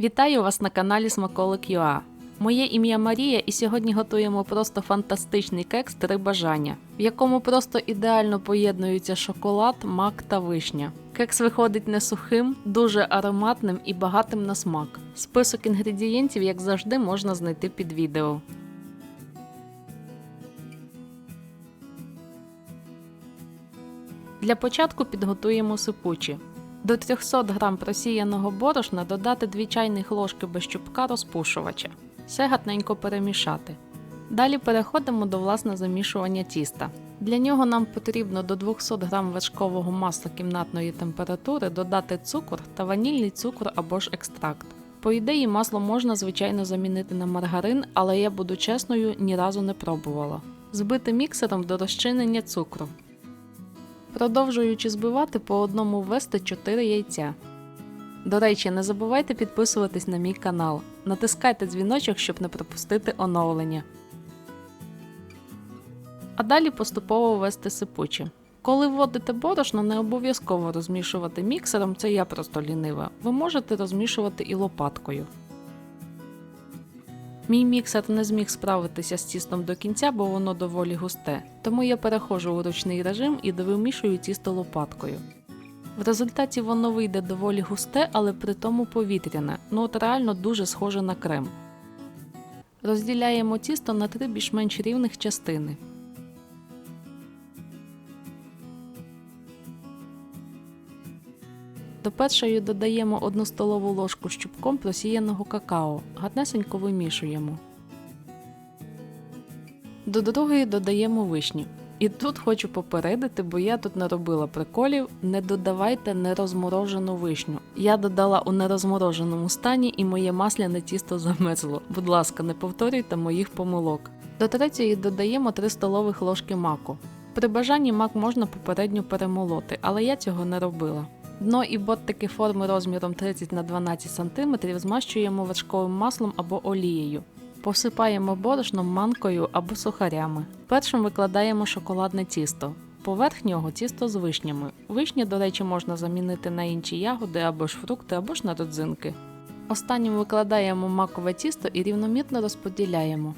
Вітаю вас на каналі Смаколик ЮА. Моє ім'я Марія, і сьогодні готуємо просто фантастичний кекс три бажання, в якому просто ідеально поєднуються шоколад, мак та вишня. Кекс виходить не сухим, дуже ароматним і багатим на смак. Список інгредієнтів, як завжди, можна знайти під відео. Для початку підготуємо сипучі. До 300 г просіяного борошна додати 2 чайних ложки без чубка розпушувача. Все гатненько перемішати. Далі переходимо до власне замішування тіста. Для нього нам потрібно до 200 г вершкового масла кімнатної температури додати цукор та ванільний цукор або ж екстракт. По ідеї, масло можна звичайно замінити на маргарин, але я буду чесною, ні разу не пробувала. Збити міксером до розчинення цукру. Продовжуючи збивати, по одному ввести 4 яйця. До речі, не забувайте підписуватись на мій канал. Натискайте дзвіночок, щоб не пропустити оновлення. А далі поступово ввести сипучі. Коли вводите борошно, не обов'язково розмішувати міксером, це я просто лінива. Ви можете розмішувати і лопаткою. Мій міксер не зміг справитися з тістом до кінця, бо воно доволі густе, тому я перехожу у ручний режим і довимішую тісто лопаткою. В результаті воно вийде доволі густе, але при тому повітряне, ну от реально дуже схоже на крем. Розділяємо тісто на три більш-менш рівних частини. До першої додаємо 1 столову ложку з чубком просіяного какао, гарнесенько вимішуємо. До другої додаємо вишні. І тут хочу попередити, бо я тут наробила приколів, не додавайте нерозморожену вишню. Я додала у нерозмороженому стані і моє масляне тісто замерзло. Будь ласка, не повторюйте моїх помилок. До третьої додаємо 3 столових ложки маку. При бажанні мак можна попередньо перемолоти, але я цього не робила. Дно і бортики форми розміром 30 на 12 см змащуємо вершковим маслом або олією. Посипаємо борошном, манкою або сухарями. Першим викладаємо шоколадне тісто. Поверх нього тісто з вишнями. Вишні, до речі, можна замінити на інші ягоди або ж фрукти, або ж на родзинки. Останнім викладаємо макове тісто і рівномірно розподіляємо.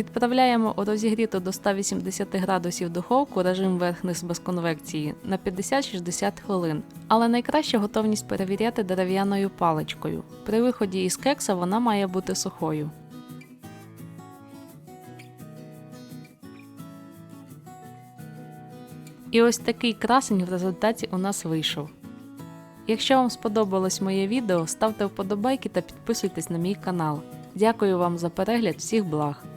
Відправляємо у розігріту до 180 градусів духовку режим верх-низ без конвекції на 50-60 хвилин. Але найкраще готовність перевіряти дерев'яною паличкою. При виході із кекса вона має бути сухою. І ось такий красень в результаті у нас вийшов. Якщо вам сподобалось моє відео, ставте вподобайки та підписуйтесь на мій канал. Дякую вам за перегляд, всіх благ!